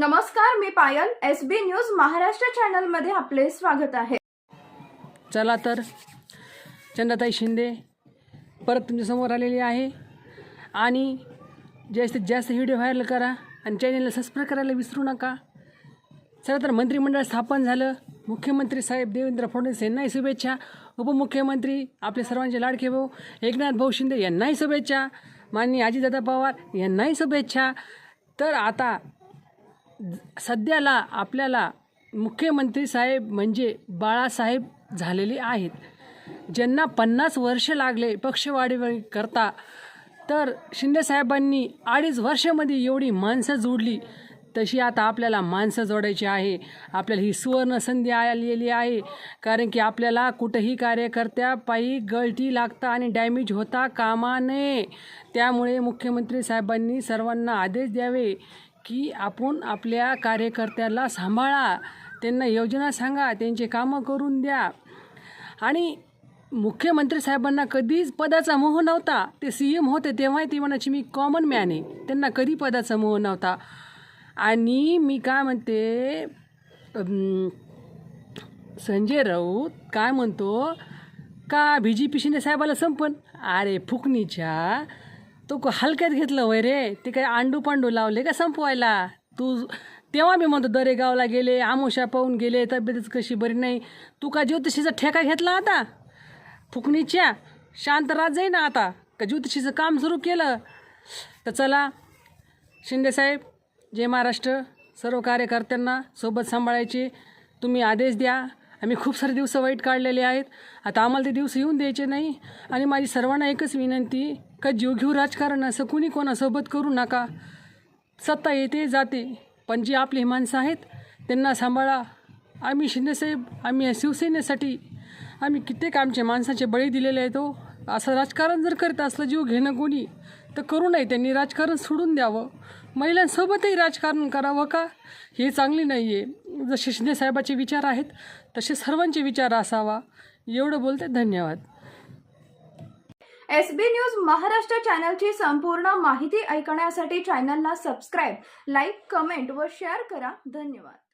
नमस्कार मी Payal S B news Maharashtra चॅनलमध्ये आपले स्वागत आहे. चला तर चंदाताई शिंदे परत तुमच्यासमोर आलेली आहे. आणि जास्तीत जास्त व्हिडिओ व्हायरल करा आणि चॅनलला सबस्क्राईब करायला विसरू नका. चला तर मंत्रिमंडळ स्थापन झालं. मुख्यमंत्री साहेब देवेंद्र फडणवीस यांनाही शुभेच्छा. उपमुख्यमंत्री आपले सर्वांचे लाडके भाऊ. एकनाथ भाऊ शिंदे यांनाही शुभेच्छा. माननीय अजितदादा पवार यांनाही शुभेच्छा. तर आता सध्याला आपल्याला मुख्यमंत्री साहेब म्हणजे बाळासाहेब झालेले आहेत. ज्यांना पन्नास वर्ष लागले पक्षवाढी करता तर शिंदेसाहेबांनी अडीच वर्षामध्ये एवढी माणसं जोडली. तशी आता आपल्याला माणसं जोडायची आहे. आपल्याला ही सुवर्ण संधी आलेली आहे. कारण की आपल्याला कुठंही कार्यकर्त्यापायी गळती लागता आणि डॅमेज होता कामा नये त्यामुळे मुख्यमंत्री साहेबांनी सर्वांना आदेश द्यावे की आपण आपल्या कार्यकर्त्याला सांभाळा. त्यांना योजना सांगा. त्यांचे कामं करून द्या. आणि मुख्यमंत्री साहेबांना कधीच पदाचा मोह नव्हता. ते सी एम होते तेव्हाही ती म्हणायचे मी कॉमन मॅन आहे. त्यांना कधी पदाचा मोह नव्हता. आणि मी काय म्हणते संजय राऊत काय म्हणतो का बी जे पी शिंदे साहेबाला संपन? अरे फुकणीच्या तो हलक्यात घेतलं वय रे. ते काय आंडू पांडू लावले का संपवायला? तू तेव्हा मी म्हणतो दरेगावला गेले आमोशा पाहून गेले तब्येतच कशी बरी नाही. तू का ज्योतिषीचा ठेका घेतला आता? फुकणीच्या शांत राहत जाई ना आता. का ज्योतिषीचं काम सुरू केलं? तर चला शिंदेसाहेब जय महाराष्ट्र. सर्व कार्यकर्त्यांना सोबत सांभाळायचे तुम्ही आदेश द्या. आम्ही खूप सारे दिवस वाईट काढलेले आहेत. आता आम्हाला ते दिवस येऊन द्यायचे नाही. आणि माझी सर्वांना एकच विनंती का जीव घेऊ राजकारण असं कुणी कोणासोबत करू नका. सत्ता येते जाते. पण जी आपली माणसं आहेत त्यांना सांभाळा. आम्ही शिंदेसाहेब आम्ही शिवसेनेसाठी आम्ही कित्येक आमच्या माणसाचे बळी दिलेले आहेत हो. असं राजकारण जर करत असलं जीव घेणं कोणी तर करू नये त्यांनी. राजकारण सोडून द्यावं. महिलांसोबतही राजकारण करावं का? हे चांगली नाही आहे जसे शिंदेसाहेबाचे विचार आहेत तसे सर्वांचे विचार असावा. एवढं बोलते. धन्यवाद. एस बी न्यूज महाराष्ट्र चॅनलची संपूर्ण माहिती ऐकण्यासाठी चॅनलला सबस्क्राईब लाईक कमेंट व शेअर करा. धन्यवाद.